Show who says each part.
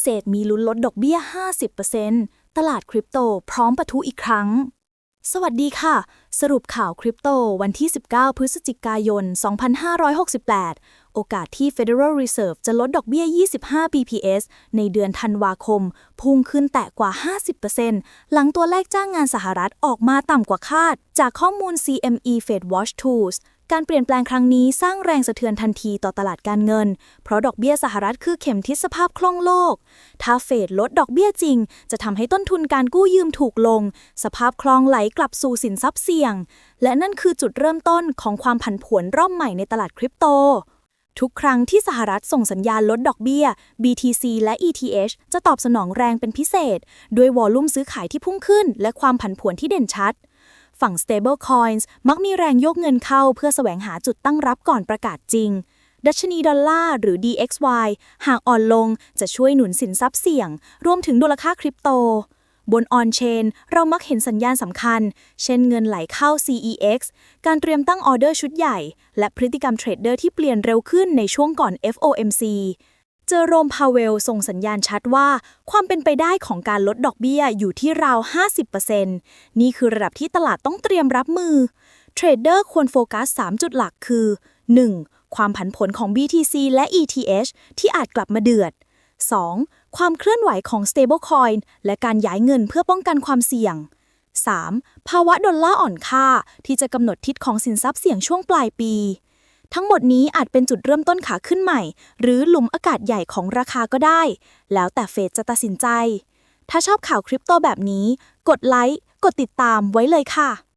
Speaker 1: เศษมีลุ้นลดดอกเบี้ย 50%ตลาดคริปโตพร้อมปะทุอีกครั้ง สวัสดีค่ะ สรุปข่าวคริปโตวันที่ 19 พฤศจิกายน 2568 โอกาสที่ Federal Reserve จะลดดอกเบี้ย 25 bps ในเดือนธันวาคม พุ่งขึ้นแตะกว่า 50%หลังตัวเลขจ้างงานสหรัฐออกมาต่ำกว่าคาด จากข้อมูล CME Fed Watch Tools การเปลี่ยนแปลงครั้งนี้สร้างแรงสะเทือนทันทีต่อตลาดการเงิน เพราะดอกเบี้ยสหรัฐคือเข็มทิศสภาพคล่องโลก ถ้าเฟดลดดอกเบี้ยจริง จะทำให้ต้นทุนการกู้ยืมถูกลง สภาพคลองไหลกลับสู่สินทรัพย์เสี่ยง และนั่นคือจุดเริ่มต้นของความผันผวนรอบใหม่ในตลาดคริปโตทุกครั้งที่สหรัฐส่งสัญญาณลดดอกเบี้ย BTC และ ETH จะตอบสนองแรงเป็นพิเศษ ด้วยวอลลุ่มซื้อขายที่พุ่งขึ้น และความผันผวนที่เด่นชัด ฝั่ง stable coins มักมีแรงโยกเงินเข้าเพื่อแสวงหาจุดตั้งรับก่อนประกาศจริง ดัชนีดอลลาร์หรือ DXY หากอ่อนลงจะช่วยหนุนสินทรัพย์เสี่ยง รวมถึงมูลค่าคริปโต บนออนเชนเรามักเห็นสัญญาณสำคัญ เช่นเงินไหลเข้า CEX การเตรียมตั้งออเดอร์ชุดใหญ่ และพฤติกรรมเทรดเดอร์ที่เปลี่ยนเร็วขึ้นในช่วงก่อน FOMC เจอโรมพาเวลส่งสัญญาณชัดว่า ความเป็นไปได้ของการลดดอกเบี้ยอยู่ที่ราว 50%นี่คือระดับที่ตลาดต้องเตรียมรับมือ เทรดเดอร์ควรโฟกัส 3 จุดหลักคือ 1. ความผันผวนของ BTC และ ETH ที่อาจกลับมาเดือด 2. ความเคลื่อนไหวของ stablecoin และการย้ายเงินเพื่อป้องกันความเสี่ยง 3. ภาวะดอลลาร์อ่อนค่าที่จะกำหนดทิศของสินทรัพย์เสี่ยงช่วงปลายปี ทั้งหมดนี้อาจเป็นจุดเริ่มต้นขาขึ้นใหม่ หรือหลุมอากาศใหญ่ของราคาก็ได้ แล้วแต่เฟดจะตัดสินใจ ถ้าชอบข่าวคริปโตแบบนี้ กดไลค์ กดติดตามไว้เลยค่ะ